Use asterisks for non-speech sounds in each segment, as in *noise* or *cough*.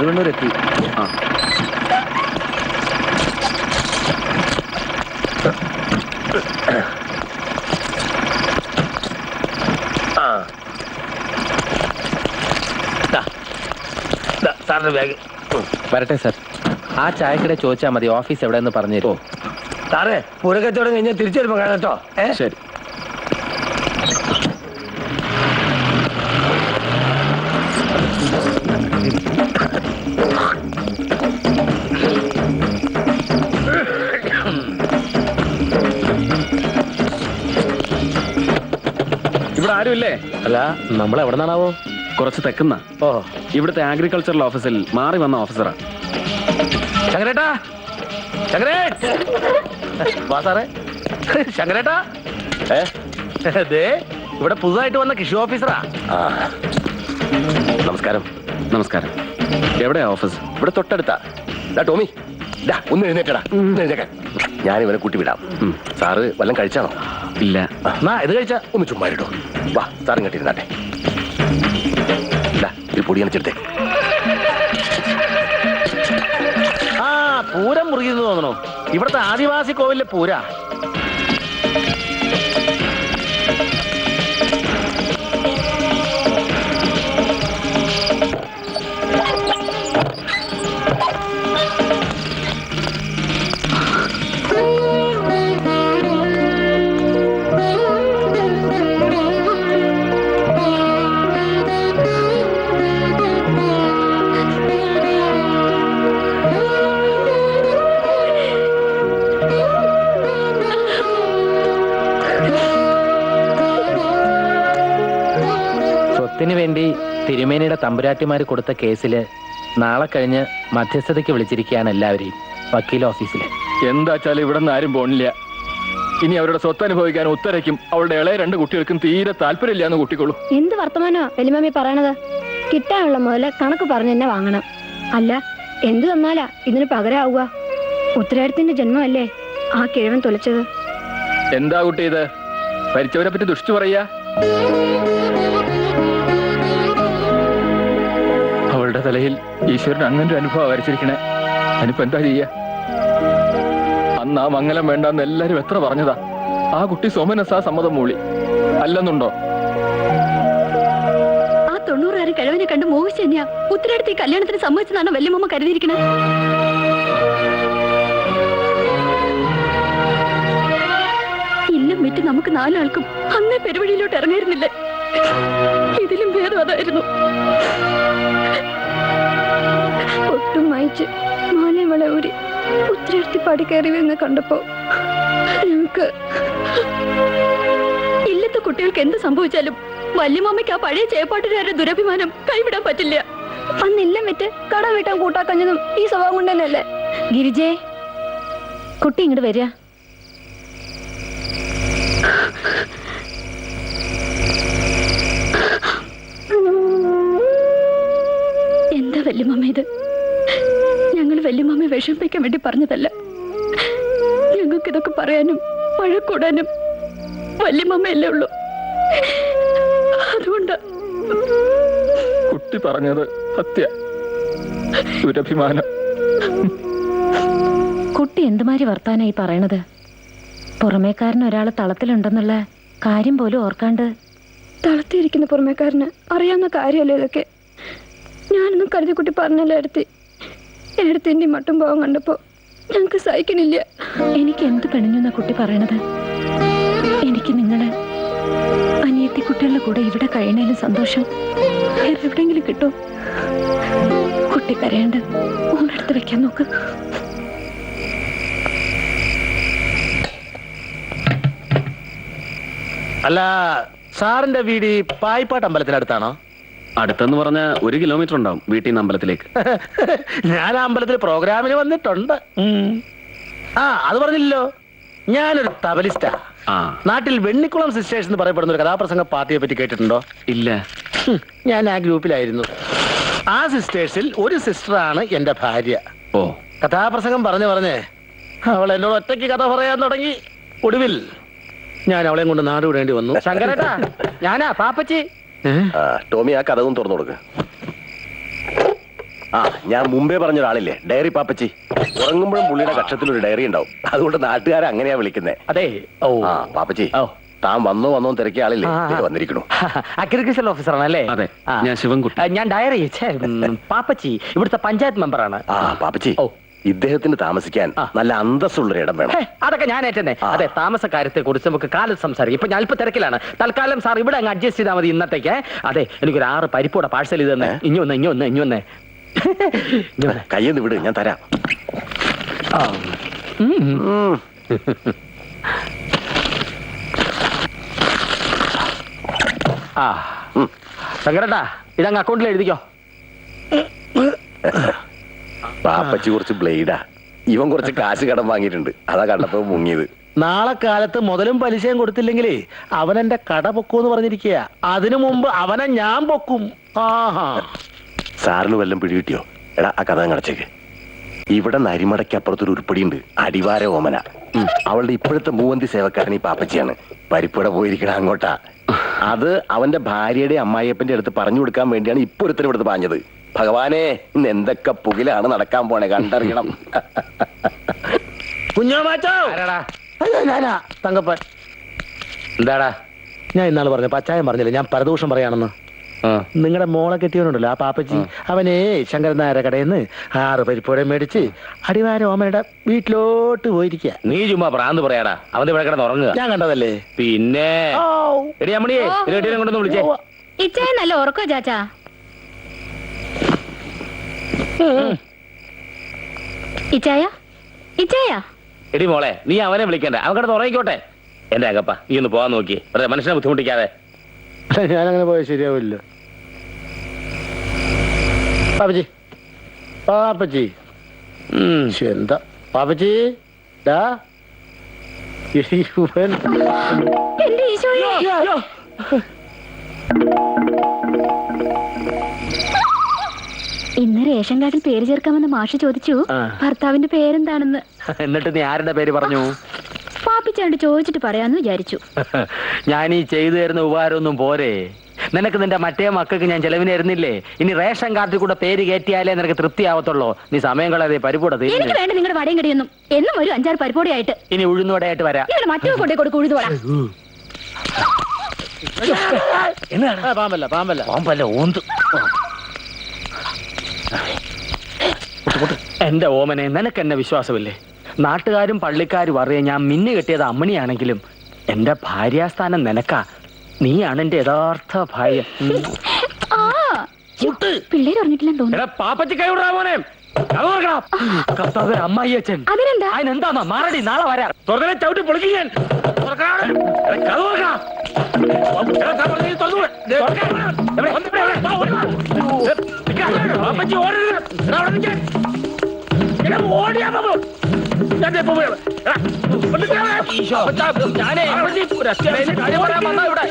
ചെറുവണ്ണൂർ എത്തി ആ. സാറിന്റെ ബാഗ്. വരട്ടെ സർ. ആ ചായക്കട ചോദിച്ചാൽ മതി ഓഫീസ് എവിടെയെന്ന് പറഞ്ഞു തരുമോ? സാറേ പൂരക്കച്ചവടം കഴിഞ്ഞാൽ തിരിച്ചു വരുമ്പോ കാണാം കേട്ടോ. ഏ? ശരി. ഇവിടെ ആരുമില്ലേ? അല്ല നമ്മൾ എവിടെ നിന്നാണാവോ കുറച്ച് തെക്കുന്ന. ഓ ഇവിടുത്തെ അഗ്രികൾച്ചറൽ ഓഫീസിൽ മാറി വന്ന ഓഫീസറാ ശങ്കരേട്ടാ! ശങ്കരേ വാ സാറേ. ശങ്കരേട്ടാ! ഏ? ദേ ഇവിടെ പുതുതായിട്ട് വന്ന കൃഷി ഓഫീസറാ നമസ്കാരം. നമസ്കാരം. എവിടെയാ ഓഫീസ് ഇവിടെ തൊട്ടടുത്താ. ടോമി. ഒന്ന് എഴുന്നേറ്റടാ. എഴുന്നേക്കാൻ ഞാൻ ഇവനെ കൂട്ടി വിടാം. സാറ് വല്ലതും കഴിച്ചാണോ? ഇല്ല. എന്നാ ഇത് കഴിച്ച. ഒന്ന് ചുമ്മാ ഇട്ടോ വാ സാറും കെട്ടിരുന്നാട്ടെ. ഈ പൊടി അണിച്ചെടുത്തേ. ആ പൂരം മുറിയെന്ന് തോന്നണോ ഇവിടുത്തെ ആദിവാസി കോവിലെ പൂര. വേണ്ടി തിരുമേനിയുടെ തമ്പുരാട്ടിമാർ കൊടുത്ത കേസിൽ നാളെ കഴിഞ്ഞ് മധ്യസ്ഥതയ്ക്ക് വിളിച്ചിരിക്കുകയാണ് എല്ലാവരെയും വക്കീൽ ഓഫീസിൽ എന്താച്ചാൽ ഇവിടെ നിന്ന് ആരും പോണില്ല. ഇനി അവരുടെ സ്വത്ത് അനുഭവിക്കാൻ ഉത്തരയ്ക്കും. അവളുടെ ഇളയ രണ്ട് കുട്ടികൾക്കും തീരെ താല്പര്യമില്ല എന്ന് കുട്ടിക്കോളൂ. എന്ത് വർത്തമാനോ വലിമമ്മി പറയണത്? കിട്ടാനുള്ള മുതൽ കണക്ക് പറഞ്ഞു തന്നെ വാങ്ങണം. അല്ല എന്തു തന്നാലാ ഇതിന് പകരാവുക? ഉത്തരേടത്തിന്റെ ജന്മമല്ലേ ആ കിഴവൻ തുലച്ചത്? എന്താ കുട്ടി ഇത്? ഭരിച്ചവരെ പറ്റി ദുഷിച്ചു പറയാ തലയിൽ ഈശ്വരൻ അങ്ങനെ ഒരു അനുഭവം വരച്ചിരിക്കണേ. അതിനിപ്പോ എന്താ ചെയ്യ? അന്ന് ആ മംഗലം വേണ്ടെന്ന് എല്ലാരും എത്ര പറഞ്ഞതാ? ആ കുട്ടി സോമനസാ സമ്മതം മൂളി. അല്ലെന്നുണ്ടോ? ആ തൊണ്ണൂറുകാരൻ കിഴവനെ കണ്ട് മോഹിച്ചു തന്നെയാ ഉത്തരാടത്തെ കല്യാണത്തിന് സമ്മതിച്ചതാണോ വല്യമ്മ കരുതിയിരിക്കണേ? ഇല്ലം വിറ്റ് നമുക്ക് നാലാൾക്കും അന്നേ പെരുവഴിയിലോട്ട് ഇറങ്ങായിരുന്നില്ലേ? ഇതിലും ഭേദം അതായിരുന്നു. ഉത്തരടുത്തി പടി കയറി വരുന്ന കണ്ടപ്പോ ഞങ്ങക്ക് ഇല്ലത്തെ കുട്ടികൾക്ക് എന്ത് സംഭവിച്ചാലും വല്യമാമയ്ക്ക് ആ പഴയ ചേപ്പാട്ടുകാരുടെ ദുരഭിമാനം കൈവിടാൻ പറ്റില്ല. അന്നില്ലം വിറ്റ് കട വീട്ടാൻ കൂട്ടാക്കഞ്ഞതും ഈ സ്വഭാവം കൊണ്ട് തന്നെയല്ലേ ഗിരിജേ കുട്ടി ഇങ്ങോട്ട് വരിക എന്താ വല്യമാമ ഇത്? വല്യമാമയെ വിഷമിപ്പിക്കാൻ വേണ്ടി പറഞ്ഞതല്ല. ഞങ്ങൾക്ക് ഇതൊക്കെ പറയാനും വഴക്കൂടാനും വല്യമാമയല്ലേ ഉള്ളൂ. അതുകൊണ്ട്. കുട്ടി പറഞ്ഞത് സത്യ. ദുരഭിമാനം. കുട്ടി എന്തുമാതിരി വർത്താനായി പറയണത്? പുറമേക്കാരൻ ഒരാൾ തളത്തിലുണ്ടെന്നുള്ള കാര്യം പോലും ഓർക്കാണ്ട്. തളത്തിയിരിക്കുന്ന പുറമേക്കാരന് അറിയാവുന്ന കാര്യമല്ലേ ഇതൊക്കെ? ഞാനൊന്നും കരുതി കുട്ടി പറഞ്ഞല്ലോ എടുത്തി. എടുത്തിന്റെ മട്ടും പോകാൻ കണ്ടപ്പോ ഞങ്ങക്ക് സഹിക്കണില്ല. എനിക്ക് എന്ത് പിണഞ്ഞെന്ന കുട്ടി പറയണത്? എനിക്ക് നിങ്ങൾ അനിയത്തി കുട്ടികളുടെ കൂടെ ഇവിടെ കഴിയണേലും സന്തോഷം വേറെ എവിടെയെങ്കിലും കിട്ടും. കുട്ടി കരയാണ്ട് ഊണെടുത്ത് വെക്കാൻ നോക്ക്. അല്ല സാറിന്റെ വീട് ഈ പായിപ്പാട്ട് അമ്പലത്തിനടുത്താണോ? അടുത്തെന്ന് പറഞ്ഞ ഒരു കിലോമീറ്റർ ഉണ്ടാവും വീട്ടിൽ നിന്ന് അമ്പലത്തിലേക്ക്. *laughs* ഞാൻ അമ്പലത്തിൽ പ്രോഗ്രാമിന് വന്നിട്ടുണ്ട്. ഉം. ആ അത് പറഞ്ഞില്ലല്ലോ. ഞാനൊരു തബലിസ്റ്റാ. ആ. നാട്ടിൽ വെണ്ണിക്കുളം സിസ്റ്റേഴ്സ് എന്ന് പറയപ്പെടുന്ന ഒരു കഥാപ്രസംഗ പാർട്ടിയെ പറ്റി കേട്ടിട്ടുണ്ടോ? ഇല്ല. ഹും, ഞാൻ ആ ഗ്രൂപ്പിലായിരുന്നു. ആ സിസ്റ്റേഴ്സിൽ ഒരു സിസ്റ്ററാണ് എന്റെ ഭാര്യ. ഓ. കഥാപ്രസംഗം പറഞ്ഞു പറഞ്ഞേ അവൾ എന്നോട് ഒറ്റയ്ക്ക് കഥ പറയാൻ തുടങ്ങി. ഒടുവിൽ ഞാൻ അവളെയും കൊണ്ട് നാട് വിടേണ്ടി വന്നു. ശങ്കരേട്ടാ ഞാനാ പാപ്പച്ചി. ആ, ടോമി ആ കഥകും തുറന്നു കൊടുക്ക്. ആ ഞാൻ മുമ്പേ പറഞ്ഞ ഒരാളില്ലേ ഡയറി പാപ്പച്ചി. ഉറങ്ങുമ്പോഴും പുള്ളിയുടെ കക്ഷത്തിൽ ഒരു ഡയറി ഉണ്ടാവും. അതുകൊണ്ട് നാട്ടുകാരെ അങ്ങനെയാ വിളിക്കുന്നത് അതെ ഓ. ആ പാപ്പച്ചി ഓ. താൻ വന്നോ വന്നോ തിരക്കിയ ആളില്ലേ? വന്നിരിക്കണു അഗ്രികൾച്ചർ ഓഫീസറാണല്ലേ അതെ, ഞാൻ ശിവൻകുട്ടി. ഞാൻ ഡയറി പാപ്പച്ചി ഇവിടുത്തെ പഞ്ചായത്ത് മെമ്പറാണ്. ആ പാപ്പച്ചി. ഓ. ഇദ്ദേഹത്തിന് താമസിക്കാൻ നല്ല അന്തസ്സുള്ള ഇടം വേണം. അതൊക്കെ ഞാൻ ഏറ്റന്നെ. അതെ താമസ കാര്യത്തെ കുറിച്ച് നമുക്ക് കാലത്ത് സംസാരിക്കും. ഇപ്പൊ ഞാൻ ഇപ്പൊ തിരക്കിലാണ്. തൽക്കാലം സാർ ഇവിടെ അങ്ങ് അഡ്ജസ്റ്റ് ചെയ്താൽ മതി ഇന്നത്തേക്ക്. അതെ എനിക്കൊരു ആറ് പരിപ്പൂടെ പാഴ്സൽ ചെയ്ത് തന്നെ? ഇനി ഒന്ന് ഇനി ഒന്ന് ഇനി ഒന്ന് കയ്യെന്ന് വിട് ഞാൻ തരാം. ആ. ശങ്കരട്ടാ ഇതങ്ങ് അക്കൗണ്ടിൽ എഴുതിക്കോ. പാപ്പച്ചി കുറച്ച് ബ്ലേഡാ. ഇവൻ കുറച്ച് കാശ് കടം വാങ്ങിയിട്ടുണ്ട്. അതാ കണ്ടപ്പോ മുങ്ങിയത്. നാളെ കാലത്ത് മുതലും പലിശയും കൊടുത്തില്ലെങ്കിലേ അവൻ എന്റെ കട പൊക്കൂന്ന് പറഞ്ഞിരിക്കുക അതിനു മുമ്പ് അവനെ ഞാൻ പൊക്കും. ആഹാ. സാറിന് വല്ലതും പിടികിട്ടിയോ? എടാ ആ കഥ കടച്ചേക്ക് ഇവിടെ നരിമടയ്ക്ക് അപ്പുറത്തൊരു ഉരുപ്പടിയുണ്ട്. അടിവാര ഓമന. അവളുടെ ഇപ്പോഴത്തെ മൂവന്തി സേവക്കാരൻ ഈ പാപ്പച്ചിയാണ്. പരിപ്പുടെ പോയിരിക്കണം അങ്ങോട്ടാ. അത് അവന്റെ ഭാര്യയുടെ അമ്മായിയപ്പന്റെ അടുത്ത് പറഞ്ഞു കൊടുക്കാൻ വേണ്ടിയാണ് ഇപ്പൊ ഒരുത്തരം ഇവിടുത്തെ പാഞ്ഞത്. ഭഗവാനെ ഇന്ന് എന്തൊക്കെ പുകിലാണ് നടക്കാൻ പോണേ? കണ്ടറിയണം. *laughs* കുഞ്ഞോമാച്ചോ അയ്യോ ഞാനാ. തങ്കപ്പൻ. എന്താടാ? ഞാൻ ഇന്നാൾ പറഞ്ഞു പച്ചായം പറഞ്ഞില്ല? ഞാൻ പരദൂഷം പറയാണെന്ന്. നിങ്ങളുടെ മോളെ കെട്ടിയവനുണ്ടല്ലോ ആ പാപ്പച്ചി. അവനേ ശങ്കരൻ നായര കടയിൽ നിന്ന് ആറ് പരിപ്പോടെ മേടിച്ച് അടിവാര ഓമയുടെ വീട്ടിലോട്ട് പോയിരിക്കുക നീ ചുമ്മാ പ്രാന്ത് പറയാടാ. അവന്റെ ഇവിടെ കിടന്ന് ഉറങ്ങുക. ഞാൻ കണ്ടതല്ലേ? പിന്നെ? ഔ. എടി അമ്മണിയെ ഓ. ഇരട്ടിനെ കൊണ്ടൊന്ന് വിളിച്ചേ. ഇച്ചായ നല്ല ഉറക്കോ ചാച്ചാ. *laughs* ഇച്ചായ? ഇച്ചായ? എടി മോളെ നീ അവനെ വിളിക്കണ്ട. അവൻ കിടന്ന് ഉറങ്ങിക്കോട്ടെ. എന്റെ അകപ്പ നീ ഒന്ന് പോവാൻ നോക്കി. വെറുതെ മനുഷ്യനെ ബുദ്ധിമുട്ടിക്കാതെ. *laughs* ഞാനങ്ങനെ പോയാൽ ശരിയാവില്ല. പാപ്പച്ചി. പാപ്പച്ചി. എന്താ? പാപ്പച്ചി ഡാ. ഇവൻ. എന്റെ ഈശോയെ. ഇന്ന് റേഷൻ കാർഡിൽ പേര് ചേർക്കാമെന്ന് മാഷ് ചോദിച്ചു. ഭർത്താവിന്റെ പേരെന്താണെന്ന്? എന്നിട്ട് നീ ആരുടെ പേര് പറഞ്ഞു? പാപ്പിച്ചാണ്ട് ചോദിച്ചിട്ട് പറയാന്ന് വിചാരിച്ചു. *laughs* ഞാൻ ഈ ചെയ്തു തരുന്ന ഉപകാരമൊന്നും പോരെ. നിനക്ക് നിന്റെ മറ്റേ മക്കൾക്ക് ഞാൻ ചെലവിന് തരുന്നില്ലേ? ഇനി റേഷൻ കാർഡിൽ കൂടെ പേര് കയറ്റിയാലേ നിനക്ക് തൃപ്തി തൃപ്തിയാവത്തുള്ളൂ. നീ സമയം കളയാതെ പരിപൂട എനിക്ക് വേണ്ട നിങ്ങളുടെ വടയും കടിയൊന്നും എന്നും ഒരു അഞ്ചാറ് പരിപ്പോടിയായിട്ട് ഇനി ഉഴുന്നുവടയായിട്ട് വരാം. മറ്റേ മറ്റോ കൊണ്ടേ കൊടുക്കും ഉഴുതുവട പാമ്പല്ല പാമ്പല്ല. പാമ്പല്ല ഓന്ത്. എന്റെ ഓമനെ നിനക്ക് എന്നെ വിശ്വാസമില്ലേ? നാട്ടുകാരും പള്ളിക്കാരും അറിയാൻ ഞാൻ മിന്നു കെട്ടിയത് അമ്മണിയാണെങ്കിലും എന്റെ ഭാര്യാസ്ഥാനം നിനക്കാ. നീയാണ് എന്റെ യഥാർത്ഥ ഭാര്യ. അതിനെന്താ? മാറടി നാളെ വരാം. തുറന്നേ ചവിട്ടി പൊളിക്കും ഞാൻ. തുറക്കണം. പാപ്പച്ചി ഓടരുത്. ഓടിയാ ബാബു. ഞാൻ ദേ ഇപ്പൊ. അപ്പച്ചാ, ഞാനേ കാര്യം പറയാൻ വന്നാ ഇവിടെ.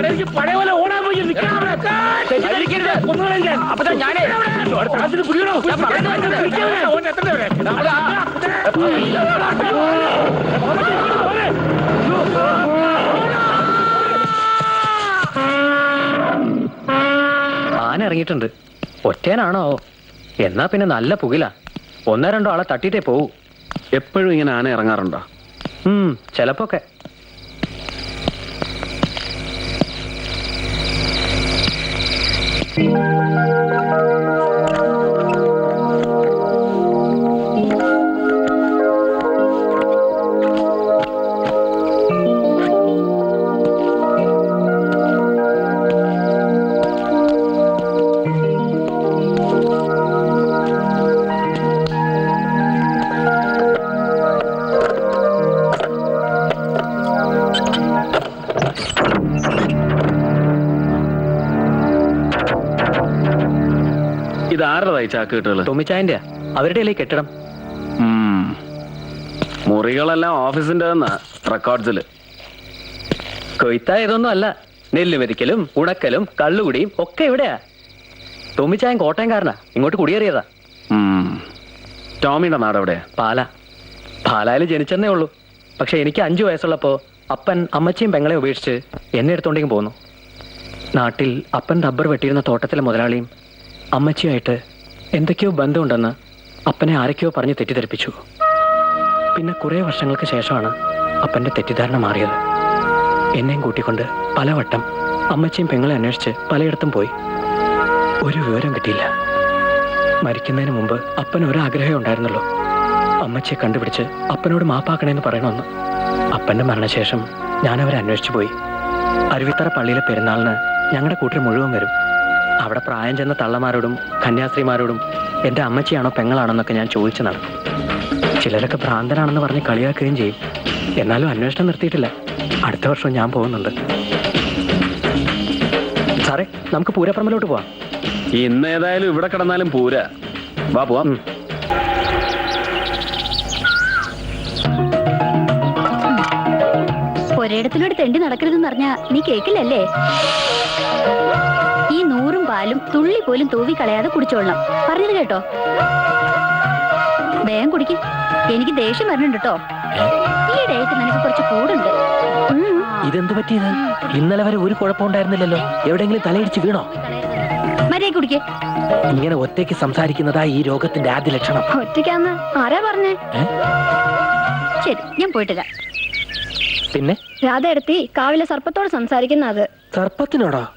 എനിക്ക് പഴയ പോലെ ഓടാൻ പോയി. അപ്പച്ചാ, ഞാനേ. അവിടെ ആ. ആന ഇറങ്ങിയിട്ടുണ്ട്. ഒറ്റേനാണോ? എന്നാ പിന്നെ നല്ല പുകില. ഒന്നോ രണ്ടോ ആളെ തട്ടിട്ടേ പോവൂ. എപ്പോഴും ഇങ്ങനെ ആന ഇറങ്ങാറുണ്ടോ? ഉം Thank ഇത് ആരുടേതായി ചാക്ക് കെട്ടുകൾ ടൊമിച്ചായന്റെ അവരുടെ കെട്ടിടം? ഉം. മുറികളെല്ലാം ഓഫീസിന്റെ റെക്കോർഡ്സിൽ. കൊയ്ത്തായതൊന്നും അല്ല. നെല്ല് മെതിക്കലും ഉണക്കലും കള്ളുകുടിയും ഒക്കെ ഇവിടെയാ. ടോമിച്ചായൻ കോട്ടയംകാരനാ. ഇങ്ങോട്ട് കുടിയേറിയതാ. ടോമിയുടെ നാട് എവിടെ പാല. പാലായിൽ ജനിച്ചെന്നേ ഉള്ളൂ. പക്ഷെ എനിക്ക് അഞ്ചു വയസ്സുള്ളപ്പോ അപ്പൻ അമ്മച്ചിയും പെങ്ങളെ ഉപേക്ഷിച്ച് എന്നെ എടുത്തോണ്ടെങ്കിൽ പോന്നു. നാട്ടിൽ അപ്പൻ റബ്ബർ വെട്ടിയിരുന്ന തോട്ടത്തിലെ മുതലാളിയും അമ്മച്ചിയുമായിട്ട് എന്തൊക്കെയോ ബന്ധമുണ്ടെന്ന് അപ്പനെ ആരൊക്കെയോ പറഞ്ഞ് തെറ്റിദ്ധരിപ്പിച്ചു. പിന്നെ കുറേ വർഷങ്ങൾക്ക് ശേഷമാണ് അപ്പന്റെ തെറ്റിദ്ധാരണ മാറിയത്. എന്നെയും കൂട്ടിക്കൊണ്ട് പലവട്ടം അമ്മച്ചിയും പെങ്ങളെ അന്വേഷിച്ച് പലയിടത്തും പോയി. ഒരു വിവരം കിട്ടിയില്ല. മരിക്കുന്നതിന് മുമ്പ് അപ്പൻ ഒരാഗ്രഹം ഉണ്ടായിരുന്നല്ലോ അമ്മച്ചിയെ കണ്ടുപിടിച്ച് അപ്പനോട് മാപ്പാക്കണേന്ന് പറയണമെന്ന്. അപ്പന്റെ മരണശേഷം ഞാനവരെ അന്വേഷിച്ചു പോയി. അരുവിത്തറ പള്ളിയിലെ പെരുന്നാളിന് ഞങ്ങളുടെ കൂട്ടർ മുഴുവൻ വരും. അവിടെ പ്രായം ചെന്ന തള്ളമാരോടും കന്യാസ്ത്രീമാരോടും എന്റെ അമ്മച്ചിയാണോ പെങ്ങളാണെന്നൊക്കെ ഞാൻ ചോദിച്ചു നടക്കും. ചിലരൊക്കെ ഭ്രാന്തനാണെന്ന് പറഞ്ഞ് കളിയാക്കുകയും ചെയ്യും. എന്നാലും അന്വേഷണം നിർത്തിയിട്ടില്ല. അടുത്ത വർഷം ഞാൻ പോകുന്നുണ്ട്. സാറേ നമുക്ക് പൂരപ്പറമ്പിലോട്ട് പോവാം. ഇന്ന് ഏതായാലും ഇവിടെ കിടന്നാലും പൂരാ. വാ പോവാം. ഒരിടത്തിനോട് തെണ്ടി നടക്കരുതെന്ന് പറഞ്ഞാ നീ കേക്കില്ലല്ലേ? പാലും തുള്ളി പോലും തൂവി കളയാതെ കുടിച്ചോളണം പറഞ്ഞത് കേട്ടോ. വേഗം കുടിക്ക്. എനിക്ക് ദേഷ്യം വരുന്നുണ്ട് കേട്ടോ. ഈ ഡേറ്റ് നിനക്ക് കുറച്ച് കൂടുണ്ട്. ഇതെന്ത് പറ്റിയത്? ഇന്നലെ വരെ ഒരു കുഴപ്പമുണ്ടായിരുന്നില്ലല്ലോ എവിടെയെങ്കിലും തലയിടിച്ച് വീണോ? മര്യാദ കുടിക്ക്. ഇങ്ങനെ ഒറ്റയ്ക്ക് സംസാരിക്കുന്നതാ ഈ രോഗത്തിന്റെ ആദ്യ ലക്ഷണം. ഒറ്റയ്ക്കാന്ന്? ആരാ പറഞ്ഞേ? ശരി ഞാൻ പോയിട്ടില്ല പിന്നെ? രാധ എടുത്തി കാവിലെ സർപ്പത്തോട് സംസാരിക്കുന്ന അത്. സർപ്പത്തിനോടോ?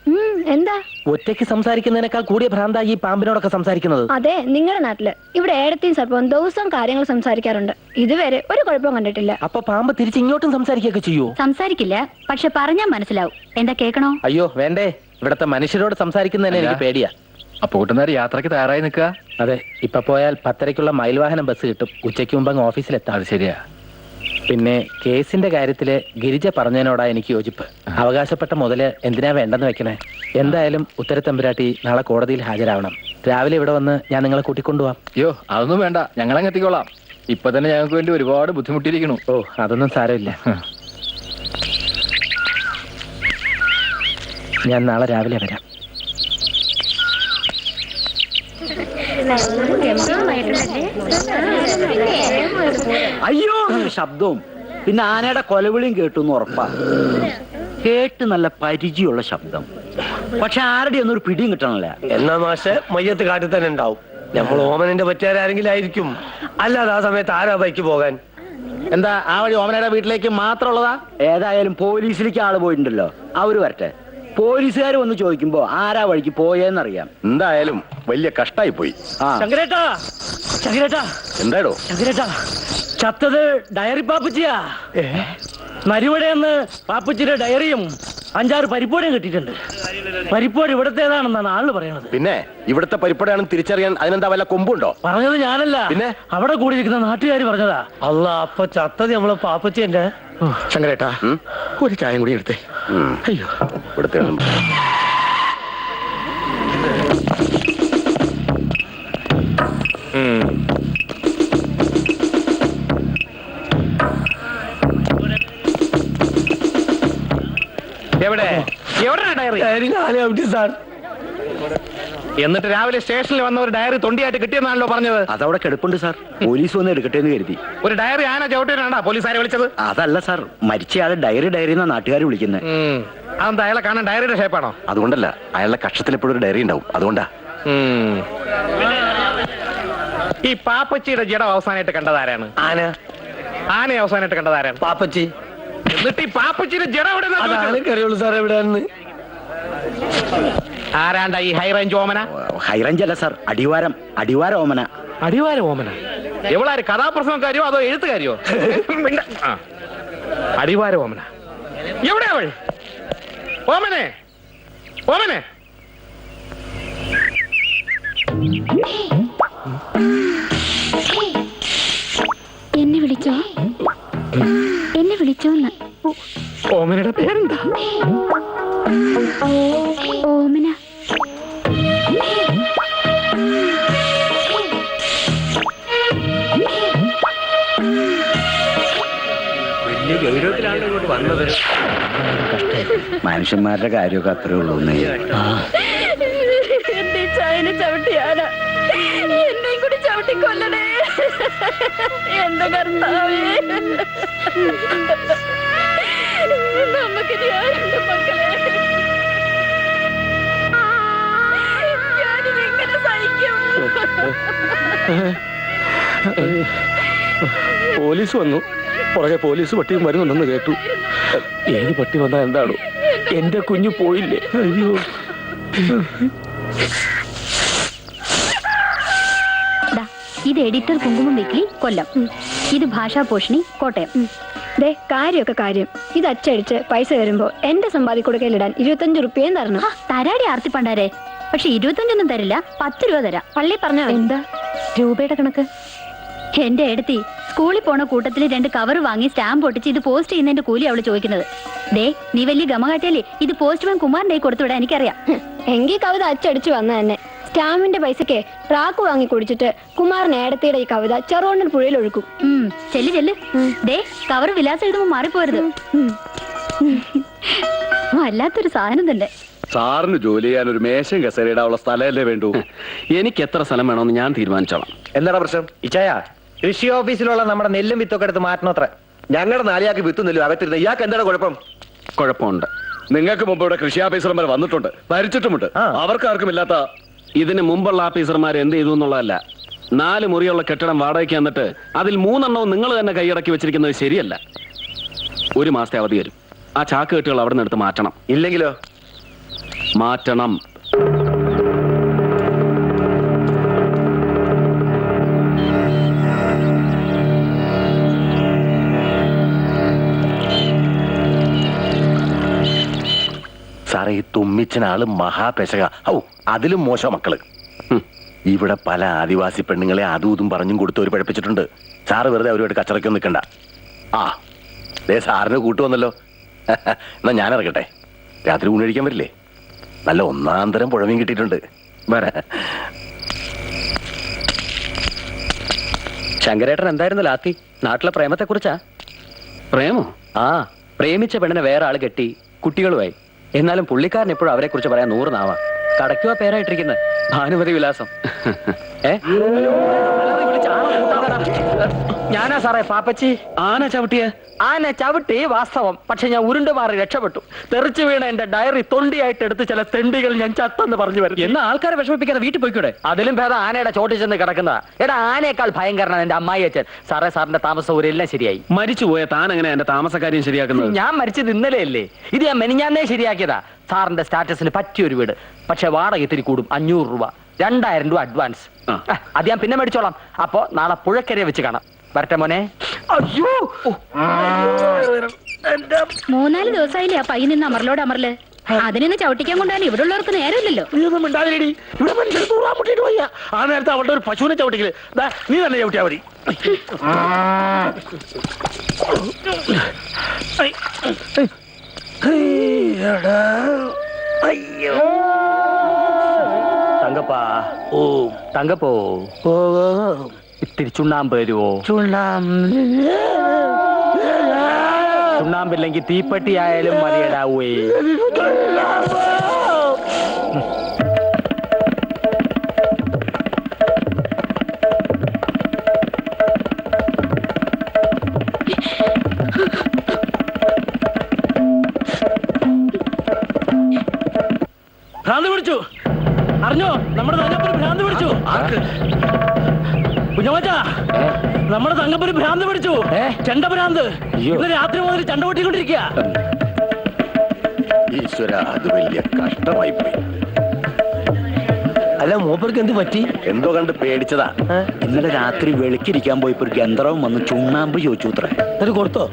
എന്താ? ഒറ്റയ്ക്ക് സംസാരിക്കുന്നതിനേക്കാൾ കൂടിയ ഭ്രാന്ത ഈ പാമ്പിനോടൊക്കെ സംസാരിക്കുന്നത്? അതെ നിങ്ങളുടെ നാട്ടിൽ ഇവിടെ ഏടത്തെയും സർപ്പം ദിവസവും കാര്യങ്ങൾ സംസാരിക്കാറുണ്ട്. ഇതുവരെ ഒരു കുഴപ്പവും കണ്ടിട്ടില്ല. അപ്പൊ പാമ്പ് തിരിച്ച് ഇങ്ങോട്ടും സംസാരിക്കുകയൊക്കെ ചെയ്യൂ? സംസാരിക്കില്ല പക്ഷെ പറഞ്ഞാൽ മനസ്സിലാവും. എന്താ കേക്കണോ? അയ്യോ വേണ്ടേ. ഇവിടത്തെ മനുഷ്യരോട് സംസാരിക്കുന്നതന്നെ എനിക്ക് പേടിയാ. അപ്പൊ കൂട്ടുന്നേരം യാത്രയ്ക്ക് തയ്യാറായി നിൽക്കുക? അതെ ഇപ്പൊ പോയാൽ പത്തരയ്ക്കുള്ള മയിൽവാഹനം ബസ് കിട്ടും. ഉച്ചയ്ക്ക് മുമ്പ് അങ്ങ് ഓഫീസിലെത്താം. അത് ശരിയാ. പിന്നെ കേസിന്റെ കാര്യത്തിൽ ഗിരിജ പറഞ്ഞതിനോടാ എനിക്ക് യോജിപ്പ്. അവകാശപ്പെട്ട മുതൽ എന്തിനാ വേണ്ടെന്ന് വെക്കണേ? എന്തായാലും ഉത്തരത്തമ്പുരാട്ടി നാളെ കോടതിയിൽ ഹാജരാവണം. രാവിലെ ഇവിടെ വന്ന് ഞാൻ നിങ്ങളെ കൂട്ടിക്കൊണ്ടുപോവാം അയ്യോ അതൊന്നും വേണ്ട. ഞങ്ങളങ്ങ് എത്തിക്കോളാം ഇപ്പൊ തന്നെ ഞങ്ങൾക്ക് വേണ്ടി ഒരുപാട് ബുദ്ധിമുട്ടിയിരിക്കണു ഓ അതൊന്നും സാരമില്ല. *laughs* ഞാൻ നാളെ രാവിലെ വരാം. അയ്യോ ശബ്ദവും. പിന്നെ ആനയുടെ കൊലവിളിയും കേട്ടു എന്ന് ഉറപ്പാ. കേട്ട് നല്ല പരിചയമുള്ള ശബ്ദം. പക്ഷെ ആരുടെ ഒന്നും ഒരു പിടിയും കിട്ടണല്ല. എന്നാ മാഷെ മയ്യത്ത് കാട്ടിൽ തന്നെ ഉണ്ടാവും. നമ്മൾ ഓമനന്റെ പറ്റാരെങ്കിലും ആയിരിക്കും. അല്ലാതെ ആ സമയത്ത് ആരാ ബൈക്ക് പോകാൻ? എന്താ ആ വഴി ഓമനയുടെ വീട്ടിലേക്ക് മാത്രമുള്ളതാ? ഏതായാലും പോലീസിലേക്ക് ആൾ പോയിട്ടുണ്ടല്ലോ. അവർ വരട്ടെ. പോലീസുകാർ വന്ന് ചോദിക്കുമ്പോ ആരാ വഴിക്ക് പോയെന്നറിയാം. എന്തായാലും വലിയ കഷ്ടായി പോയി. ആ. ശങ്കരേട്ടാ ശങ്കരേട്ടാ. എന്താടോ? ശങ്കരേട്ടാ ചത്തത് ഡയറി പാപ്പച്ചിയാ. മരുവടയെന്ന് പാപ്പുച്ചിയുടെ ഡയറിയും അഞ്ചാറ് പരിപ്പോടിയും കിട്ടിയിട്ടുണ്ട്. പരിപ്പോടി ഇവിടത്തേതാണെന്നാണ് ആൾ പറയണത്. പിന്നെ ഇവിടുത്തെ പരിപ്പടയാണെന്ന് തിരിച്ചറിയാൻ അതിനെന്താ വല്ല കൊമ്പുണ്ടോ? പറഞ്ഞത് ഞാനല്ല. പിന്നെ? അവിടെ കൂടിയിരിക്കുന്ന നാട്ടുകാർ പറഞ്ഞതാ. അല്ല അപ്പൊ ചത്തത് നമ്മളെ പാപ്പച്ചേന്റെ ശങ്കരേട്ടാ ഒരു ചായം കൂടി എടുത്തേ. അയ്യോ. ഇവിടുത്തെ. എവിടെ? എവിടെ ഡയറി? Diary sir. എന്നിട്ട് രാവിലെ സ്റ്റേഷനിൽ വന്ന ഒരു ഡയറി തൊണ്ടിയായിട്ട് കിട്ടിയെന്നാണല്ലോ പറഞ്ഞത്. അതവിടെ കിടപ്പുണ്ട് സാർ. പോലീസ് വന്ന് എടുക്കട്ടെ എന്ന് കരുതി. ഒരു ഡയറി ആന ചവിട്ടിനാണോ പോലീസുകാരെ വിളിച്ചത്? അതല്ല സാർ. മരിച്ചയാളെ ഡയറി ഡയറി എന്നാ നാട്ടുകാർ വിളിക്കുന്നത്. അതെന്താ അയാളെ കാണാൻ ഡയറിയുടെ ഷേപ്പാണോ? അതുകൊണ്ടല്ല അയാളുടെ കക്ഷത്തിൽ എപ്പോഴും ഒരു ഡയറി ഉണ്ടാവും. അതുകൊണ്ടാ. ഈ പാപ്പച്ചിയുടെ ജഡം അവസാനമായിട്ട് കണ്ടതാരാണ് ആന. ആനയെ അവസാനമായിട്ട് കണ്ടതാരാണ് പാപ്പച്ചി. എന്നിട്ട് ഈ പാപ്പച്ചിയുടെ ജഡം എവിടെ നിന്നാ അതാണ് ആരാണ്ട ഈ high range Omana? High range അല്ല സാർ അടിവാരം. അടിവാര ഓമന. അടിവാര ഓമന. എവളാര് കഥാപ്രസംഗക്കാരിയോ അതോ എഴുത്തുകാരിയോ? അടിവാര ഓമന. എവിടെ അവൾ? ഓമനെ. ഓമനെ. എന്നെ വിളിച്ചോ? എന്നെ വിളിച്ചോന്ന്. ഓമനയുടെ പേരെന്താ? ഓമന. മനുഷ്യന്മാരുടെ കാര്യമൊക്കെ അത്രേ ഉള്ളൂ എന്നെയും കൂടി ചവിട്ടിക്കൊല്ലണേ എന്റെ കർത്താവേ. നമുക്കിനി ആരുണ്ട് മക്കളെ? ഞാനിതെങ്ങനെ സഹിക്കും? പോലീസ് വന്നു. പുറകെ പോലീസ് പട്ടിയും വരുന്നുണ്ടെന്ന് കേട്ടു. ഏത് പട്ടി വന്നാ എന്താണോ? എന്റെ കുഞ്ഞു പോയില്ലേ? അയ്യോ. ദാ, ഇത് എഡിറ്റർ കുങ്കുമം വെക്കി കൊല്ലം. ഇത് ഭാഷാ പോഷണി കോട്ടയം. ദേ കാര്യമൊക്കെ കാര്യം. ഇത് അച്ചടിച്ച് പൈസ വരുമ്പോ എന്റെ സമ്പാദി കൊടുക്കലിടാൻ ഇരുപത്തഞ്ച് റുപ്യയും തരണം. തരാടി ആർത്തി പണ്ടാരെ. പക്ഷെ ഇരുപത്തഞ്ചൊന്നും തരില്ല പത്ത് രൂപ തരാം. പള്ളി പറഞ്ഞ എന്താ? രൂപയുടെ കണക്ക്? എന്റെ എടുത്തി സ്കൂളിൽ പോണ കൂട്ടത്തിൽ രണ്ട് കവർ വാങ്ങി സ്റ്റാമ്പ് ഒട്ടിച്ച് ഇത് പോസ്റ്റ് ചെയ്യുന്നതിന്റെ കൂലി അവൾ ചോദിക്കുന്നത്. ദേ നീ വലിയ ഗമകാട്ടിയല്ലേ ഇത് പോസ്റ്റ്മാൻ കുമാറിന്റെ കൊടുത്തുവിടാ കൊടുത്തുവിടാൻ എനിക്കറിയാം. എങ്കിൽ കവിത അച്ചടിച്ചു വന്ന തന്നെ. സ്റ്റാമ്പിന്റെ പൈസക്ക് ട്രാക്ക് വാങ്ങി കുടിച്ചിട്ട് കുമാർ ഏടത്തിയുടെ ഈ കവിത ചെറുകൊണ്ടൻ പുഴയിൽ ഒഴുക്കും. ചെല്ല് ചെല്ല്. ദേ കവർ വിലാസം എഴുതുമ്പോ മാറിപ്പോരുത്. വല്ലാത്തൊരു സാധനം തന്നെ സാറിന് ജോലി ചെയ്യാൻ ഒരു മേശം കസേരയിടാനുള്ള സ്ഥലമല്ലേ വേണ്ടൂ? എനിക്ക് എത്ര സ്ഥലം വേണമെന്ന് ഞാൻ തീരുമാനിച്ചോളാം. എന്താണ് പ്രശ്നം? ഇച്ചായ കൃഷി ഓഫീസിലുള്ള നമ്മുടെ നെല്ലും വിത്തൊക്കെ എടുത്ത് മാറ്റണം അത്ര ഞങ്ങളുടെ നാലിയാക്ക് വിത്ത് നെല്ലും അകത്തിരുന്ന ഇയാൾക്ക് എന്താണ് കുഴപ്പം? കുഴപ്പമുണ്ട്. നിങ്ങൾക്ക് മുമ്പ് ഇവിടെ കൃഷി ഓഫീസർമാർ വന്നിട്ടുണ്ട്. ഭരിച്ചിട്ടുമുണ്ട്. ആ. അവർക്ക് ആർക്കും ഇല്ലാത്ത ഇതിന് മുമ്പുള്ള ഓഫീസർമാർ എന്ത് ചെയ്തു എന്നുള്ളതല്ല. നാല് മുറിയുള്ള കെട്ടിടം വാടകയ്ക്ക് എന്നിട്ട് അതിൽ മൂന്നെണ്ണവും നിങ്ങൾ തന്നെ കൈയടക്കി വെച്ചിരിക്കുന്നത് ശരിയല്ല. ഒരു മാസത്തെ അവധി വരും. ആ ചാക്ക് കെട്ടുകൾ അവിടെ നിന്ന് എടുത്ത് മാറ്റണം. ഇല്ലെങ്കിലോ? മാറ്റണം. ഈ തുമ്മിച്ചനാൾ മഹാപേശക. ഔ അതിലും മോശം മക്കൾ. ഇവിടെ പല ആദിവാസി പെണ്ണുങ്ങളെ അതും ഇതും പറഞ്ഞും കൊടുത്ത് അവർ പഴപ്പിച്ചിട്ടുണ്ട്. സാറ് വെറുതെ അവരുമായിട്ട് കച്ചറയ്ക്കൊന്നും നിൽക്കണ്ട. ആ ദേ സാറിന് കൂട്ടുവന്നല്ലോ *laughs* എന്നാ ഞാൻ ഇറങ്ങട്ടെ. രാത്രി ഊണഴിക്കാൻ വരില്ലേ? നല്ല ഒന്നാം തരം പുഴമീൻ കിട്ടിയിട്ടുണ്ട്. വരാ. ശങ്കരേട്ടൻ എന്തായിരുന്നു ലാത്തി? നാട്ടിലെ പ്രേമത്തെ കുറിച്ചാ പ്രേമോ? ആ പ്രേമിച്ച പെണ്ണിനെ വേറെ ആൾ കെട്ടി കുട്ടികളുമായി. എന്നാലും പുള്ളിക്കാരൻ എപ്പോഴും അവരെ കുറിച്ച് പറയാൻ നൂറ് നാവാ കടയ്ക്കുക പേരായിട്ടിരിക്കുന്നത് ഭാനുമതി വിലാസം. *laughs* ഏ? ഞാനാ സാറേ പാപ്പച്ചി. ആന ചവിട്ടിയ? ആന ചവിട്ടി വാസ്തവം. പക്ഷെ ഞാൻ ഉരുണ്ടു മാറി രക്ഷപ്പെട്ടു. തെറിച്ചു വീണ എന്റെ ഡയറി തൊണ്ടിയായിട്ട് എടുത്ത് ചില തെണ്ടികൾ ഞാൻ ചത്തെന്ന് പറഞ്ഞു വരും എന്നാ ആൾക്കാരെ വിഷമിപ്പിക്കാതെ വീട്ടിൽ പോയിക്കൂടെ? അതിലും ഭേദം ആനയുടെ ചോട്ടിൽ ചെന്ന് കിടക്കുന്നതാ എടാ ആനയേക്കാൾ ഭയങ്കരനാണ് എന്റെ അമ്മായി അച്ഛൻ സാറേ സാറിന്റെ താമസ എല്ലാം ശരിയായി. മരിച്ചുപോയ താൻ എങ്ങനെ എന്റെ താമസക്കാര്യം ശരിയാക്കുന്നത്? ഞാൻ മരിച്ചത് ഇന്നലെ അല്ലേ? ഇത് ഞാൻ മെനിഞ്ഞാന്നേ ശരിയാക്കിയതാ. സാറിന്റെ സ്റ്റാറ്റസിന് പറ്റിയൊരു വീട്. പക്ഷെ വാടക ഇത്തിരി കൂടും അഞ്ഞൂറ് രൂപ. രണ്ടായിരം രൂപ അഡ്വാൻസ്. അത് ഞാൻ പിന്നെ മേടിച്ചോളാം. അപ്പോ നാളെ പുഴക്കരയെ വെച്ച് കാണാം. വരട്ടെ മോനെ. അയ്യോ. മൂന്നാൽ ദിവസമായില്ലേ ആ പയ്യൻ നിന്ന് അമറിലോട് അമറിൽ. അതിനെ ചവിട്ടിക്കാൻ കൊണ്ടാണ് ഇവിടെ ഉള്ളവർക്ക് നേരമില്ലല്ലോ. നീ ഒന്നും മിണ്ടാതിരടി. ഇവിടെ മനുഷ്യർ തൂറാൻ മുട്ടിട്ട് പോയ ആ നേരത്തെ അവളുടെ ഒരു പശുവിനെ ചവിട്ടിക്കൽ. നീ തന്നെ ചവിട്ടിയാ മതി. തങ്കപ്പാ ഓ തങ്കപ്പോ. ഇത്തിരി ചുണ്ണാമ്പ്. തരുവോ ചുണ്ണാമ്പില്ലെങ്കിൽ തീപ്പെട്ടി ആയാലും മതിയടാവേ. ഭ്രാന്ത് പിടിച്ചു. അറിഞ്ഞോ? നമ്മുടെ നല്ല ഭ്രാന്ത് പിടിച്ചു. കുഞ്ഞമാച്ച നമ്മുടെ തങ്കപ്പന് ഭ്രാന്ത് പിടിച്ചു. ചെണ്ട ഭ്രാന്ത്. ഇന്ന് രാത്രി മുതൽ ചണ്ട പൊട്ടിക്കൊണ്ടിരിക്കുക ഈശ്വര അത് വലിയ കഷ്ടമായി പോയി. അല്ല മൂപ്പർക്ക് എന്ത് പറ്റി? എന്തോ കണ്ട് പേടിച്ചതാ. ഇന്നലെ രാത്രി വെളുക്കിരിക്കാൻ പോയപ്പോ ഒരു ഗന്ധർവം വന്ന് ചുണ്ണാമ്പ് ചോദിച്ചു അത് കൊടുത്തോ?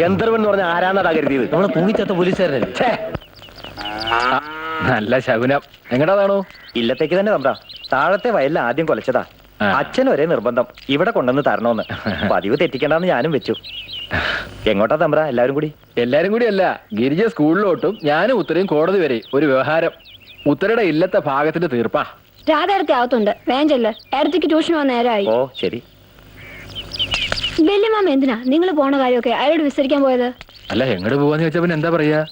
ഗന്ധർവൻ എന്ന് പറഞ്ഞ ആരാന്നതാ കരുതിയത്? നമ്മളെ തൂങ്ങിച്ചത്ത പോലീസുകാരല്ലേ? നല്ല ശകുനം. എങ്ങടാതാണോ ഇല്ലത്തേക്ക് തന്നെ തമ്പ്ര. താഴത്തെ വയലിൽ ആദ്യം കൊലച്ചതാ. അച്ഛൻ ഒരേ നിർബന്ധം. ഇവിടെ കൊണ്ടുവന്ന് തരണോന്ന്. പതിവ് തെറ്റിക്കണ്ടെന്ന് ഞാനും വെച്ചു. എങ്ങോട്ടാ തമ്പ്ര? എല്ലാരും കൂടി? എല്ലാരും കൂടി അല്ല. ഗിരിജ സ്കൂളിലോട്ടും ഞാനും ഉത്തരയും കോടതി വരെ. ഒരു വ്യവഹാരം. ഉത്തരയുടെ ഇല്ലത്തെ ഭാഗത്തിന്റെ തീർപ്പാ. രാധ വേഞ്ചല്ല ഏടത്തേക്ക് ട്യൂഷൻ വന്ന നേരമായി ഓ ശരി. വല്യമാമ എന്തിനാ? നിങ്ങൾ പോണ കാര്യമൊക്കെ അയാളോട് വിസ്തരിക്കാൻ പോയത്? അല്ല എങ്ങോട്ട് പോവാന്ന് ചോദിച്ചാ പിന്നെ എന്താ പറയാ.